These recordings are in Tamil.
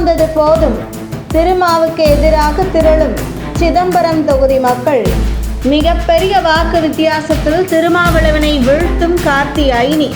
வந்தது போதும். திருமாவுக்கு எதிராக திரளும் சிதம்பரம் தொகுதி மக்கள். மிகப்பெரிய வாக்கு வித்தியாசத்தில் திருமாவளவனை வீழ்த்தும் கார்த்தியாயினி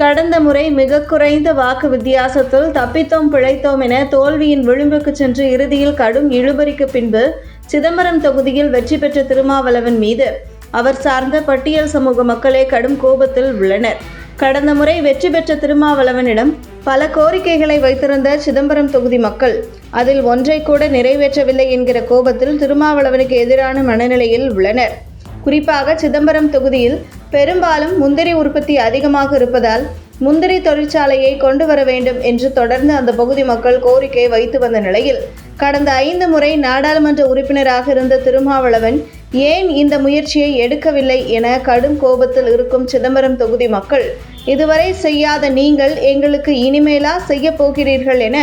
கடந்த முறை மிக குறைந்த வாக்கு வித்தியாசத்தில் தப்பித்தோம் பிழைத்தோம் என தோல்வியின் விளிம்புக்கு சென்று இறுதியில் கடும் இழுபறிக்கு பின்பு சிதம்பரம் தொகுதியில் வெற்றி பெற்ற திருமாவளவன் மீது அவர் சார்ந்த பட்டியல் சமூக மக்களே கடும் கோபத்தில் உள்ளனர். கடந்த முறை வெற்றி பெற்ற திருமாவளவனிடம் பல கோரிக்கைகளை வைத்திருந்த சிதம்பரம் தொகுதி மக்கள் அதில் ஒன்றை கூட நிறைவேற்றவில்லை என்கிற கோபத்தில் திருமாவளவனுக்கு எதிரான மனநிலையில் உள்ளனர். குறிப்பாக சிதம்பரம் தொகுதியில் பெரும்பாலும் முந்திரி உற்பத்தி அதிகமாக இருப்பதால் முந்திரி தொழிற்சாலையை கொண்டு வர வேண்டும் என்று தொடர்ந்து அந்த பகுதி மக்கள் கோரிக்கை வைத்து வந்த நிலையில் கடந்த ஐந்து முறை நாடாளுமன்ற உறுப்பினராக இருந்த திருமாவளவன் ஏன் இந்த முயற்சியை எடுக்கவில்லை என கடும் கோபத்தில் இருக்கும் சிதம்பரம் தொகுதி மக்கள் இதுவரை செய்யாத நீங்கள் எங்களுக்கு இனிமேலா செய்ய போகிறீர்கள் என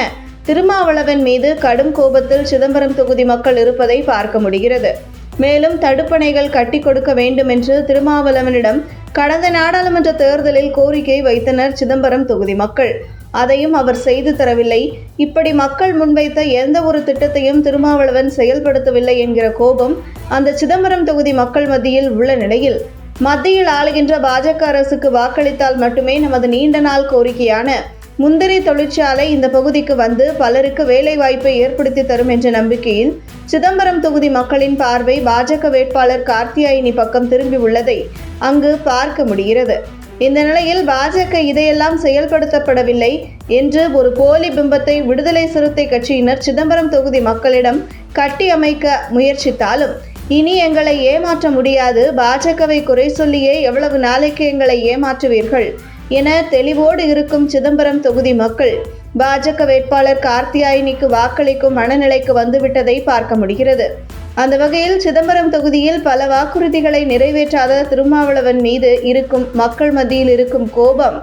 திருமாவளவன் மீது கடும் கோபத்தில் சிதம்பரம் தொகுதி மக்கள் இருப்பதை பார்க்க முடிகிறது. மேலும் தடுப்பணைகள் கட்டி கொடுக்க வேண்டும் என்று திருமாவளவனிடம் கடந்த நாடாளுமன்ற தேர்தலில் கோரிக்கை வைத்தனர் சிதம்பரம் தொகுதி மக்கள். அதையும் அவர் செய்து தரவில்லை. இப்படி மக்கள் முன்வைத்த எந்த ஒரு திட்டத்தையும் திருமாவளவன் செயல்படுத்தவில்லை என்கிற கோபம் அந்த சிதம்பரம் தொகுதி மக்கள் மத்தியில் உள்ள நிலையில் மத்தியில் ஆளுகின்ற பாஜக அரசுக்கு வாக்களித்தால் மட்டுமே நமது நீண்ட நாள் கோரிக்கையான முந்திரி தொழிற்சாலை இந்த பகுதிக்கு வந்து பலருக்கு வேலை வாய்ப்பை ஏற்படுத்தி தரும் என்ற நம்பிக்கையில் சிதம்பரம் தொகுதி மக்களின் பார்வை பாஜக வேட்பாளர் கார்த்தியாயினி பக்கம் திரும்பி உள்ளதை அங்கு பார்க்க முடிகிறது. இந்த நிலையில் பாஜக இதையெல்லாம் செயல்படுத்தப்படவில்லை என்று ஒரு போலி பிம்பத்தை விடுதலை சிறுத்தை கட்சியினர் சிதம்பரம் தொகுதி மக்களிடம் கட்டி அமைக்க முயற்சித்தாலும் இனி எங்களை ஏமாற்ற முடியாது. பாஜகவை குறை சொல்லியே எவ்வளவு நாளைக்கு எங்களை ஏமாற்றுவீர்கள்? என தெளிவோடு இருக்கும் சிதம்பரம் தொகுதி மக்கள் பாஜக வேட்பாளர் கார்த்தியாயினிக்கு வாக்களிக்கும் மனநிலைக்கு வந்துவிட்டதை பார்க்க முடிகிறது. அந்த வகையில் சிதம்பரம் தொகுதியில் பல வாக்குறுதிகளை நிறைவேற்றாத திருமாவளவன் மீது இருக்கும் மக்கள் மத்தியில் இருக்கும் கோபம்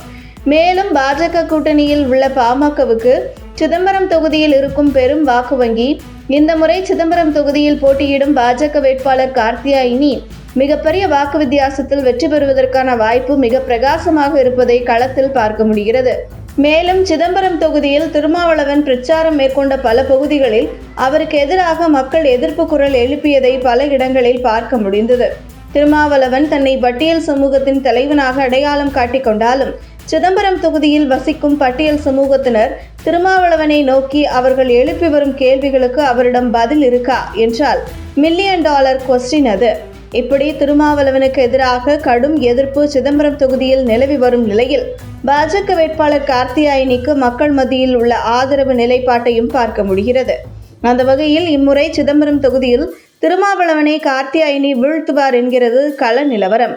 மேலும் பாஜக கூட்டணியில் உள்ள பாமகவுக்கு சிதம்பரம் தொகுதியில் இருக்கும் பெரும் வாக்கு வங்கி இந்த முறை சிதம்பரம் தொகுதியில் போட்டியிடும் பாஜக வேட்பாளர் கார்த்தியாயினி மிகப்பெரிய வாக்கு வித்தியாசத்தில் வெற்றி பெறுவதற்கான வாய்ப்பு மிக பிரகாசமாக இருப்பதை களத்தில் பார்க்க முடிகிறது. மேலும் சிதம்பரம் தொகுதியில் திருமாவளவன் பிரச்சாரம் மேற்கொண்ட பல பகுதிகளில் அவருக்கு எதிராக மக்கள் எதிர்ப்பு குரல் எழுப்பியதை பல இடங்களில் பார்க்க முடிந்தது. திருமாவளவன் தன்னை பட்டியல் சமூகத்தின் தலைவனாக அடையாளம் காட்டிக் கொண்டாலும் சிதம்பரம் தொகுதியில் வசிக்கும் பட்டியல் சமூகத்தினர் திருமாவளவனை நோக்கி அவர்கள் எழுப்பி வரும் கேள்விகளுக்கு அவரிடம் பதில் இருக்கா என்றால் மில்லியன் டாலர் கொஸ்டின் அது. இப்படி திருமாவளவனுக்கு எதிராக கடும் எதிர்ப்பு சிதம்பரம் தொகுதியில் நிலவி வரும் நிலையில் பாஜக வேட்பாளர் கார்த்தியாயினிக்கு மக்கள் மத்தியில் உள்ள ஆதரவு நிலைப்பாட்டையும் பார்க்க முடிகிறது. அந்த வகையில் இம்முறை சிதம்பரம் தொகுதியில் திருமாவளவனை கார்த்தியாயினி வீழ்த்துவார் என்கிறது கள நிலவரம்.